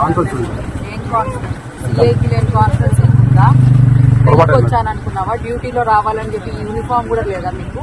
Conference ఉంది? లేని conference. వచ్చాననుకున్నావా? డ్యూటీలో రావాలని చెప్పి యూనిఫామ్ కూడా లేదా మీకు?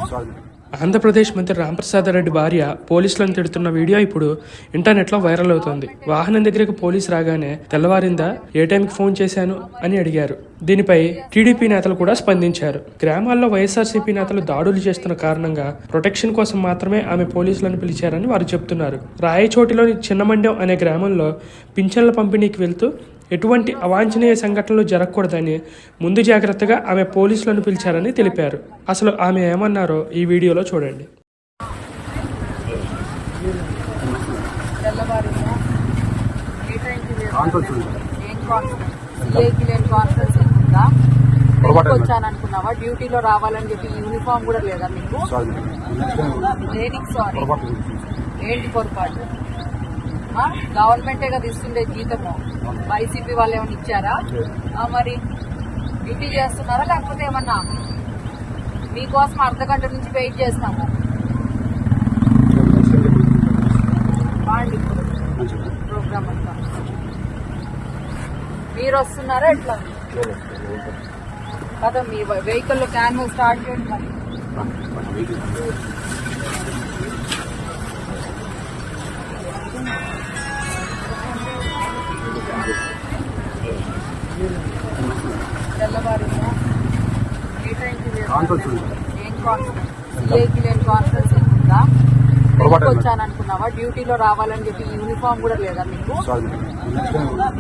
ఆంధ్రప్రదేశ్ మంత్రి రాంప్రసాద్ రెడ్డి భార్య పోలీసులను తిడుతున్న వీడియో ఇప్పుడు ఇంటర్నెట్లో వైరల్ అవుతోంది. వాహనం దగ్గరకు పోలీసు రాగానే తెల్లవారిందా? ఏ టైంకి ఫోన్ చేశాను? అని అడిగారు. దీనిపై టీడీపీ నేతలు కూడా స్పందించారు. గ్రామాల్లో వైఎస్ఆర్సీపీ నేతలు దాడులు చేస్తున్న కారణంగా ప్రొటెక్షన్ కోసం మాత్రమే ఆమె పోలీసులను పిలిచారని వారు చెప్తున్నారు. రాయచోటిలోని చిన్నమండ్యం అనే గ్రామంలో పింఛన్ల పంపిణీకి వెళ్తూ ఎటువంటి అవాంఛనీయ సంఘటనలు జరగకూడదని ముందు జాగ్రత్తగా ఆమె పోలీసులను పిలిచారని తెలిపారు అసలు ఆమె ఏమన్నారో ఈ వీడియోలో చూడండి. వచ్చాననుకున్నావా డ్యూటీలో రావాలని చెప్పి యూనిఫామ్ కూడా లేదా మీకు సారీ. ఏంటి పొరపాటు? గవర్నమెంటే కదా ఇస్తుండే జీతము. వైసీపీ వాళ్ళు ఏమైనా ఇచ్చారా? మరి డ్యూటీ చేస్తున్నారా? లేకపోతే ఏమన్నా మీకోసం అర్ధ గంట నుంచి వెయిట్ చేస్తాము. ప్రోగ్రామ్ అంతా. మీరు వస్తున్నారా ఎట్లా? కదా మీ వెహికల్లో క్యాన్ స్టార్ట్ చేయండి మరి. తెల్లవారిందా ఏ టైంకి లేదు? కాన్ఫరెన్స్ ఉంది ఏం కాన్ఫరెన్స్ సిఏకి లేని కాన్ఫరెన్స్ ఉందా పొరపాటు అయింది. వచ్చాననుకున్నావా డ్యూటీలో రావాలని చెప్పి యూనిఫామ్ కూడా లేదా మీకు సారీ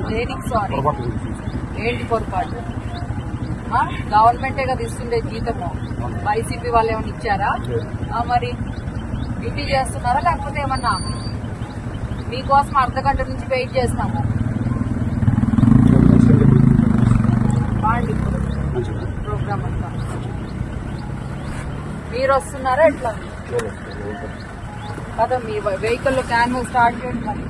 దేనికి. ఏంటి పొరపాటు? గవర్నమెంటే కదా ఇస్తుండే జీతము వైసీపీ వాళ్ళు ఏమైనా ఇచ్చారా మరి డ్యూటీ చేస్తున్నారా లేకపోతే ఏమన్నా మీకోసం అర్ధ గంట నుంచి వెయిట్ చేస్తాము మీరు వస్తున్నారా ఎట్లా కదా మీ వెహికల్ క్యాన్వల్ స్టార్ట్ చేయండి మరి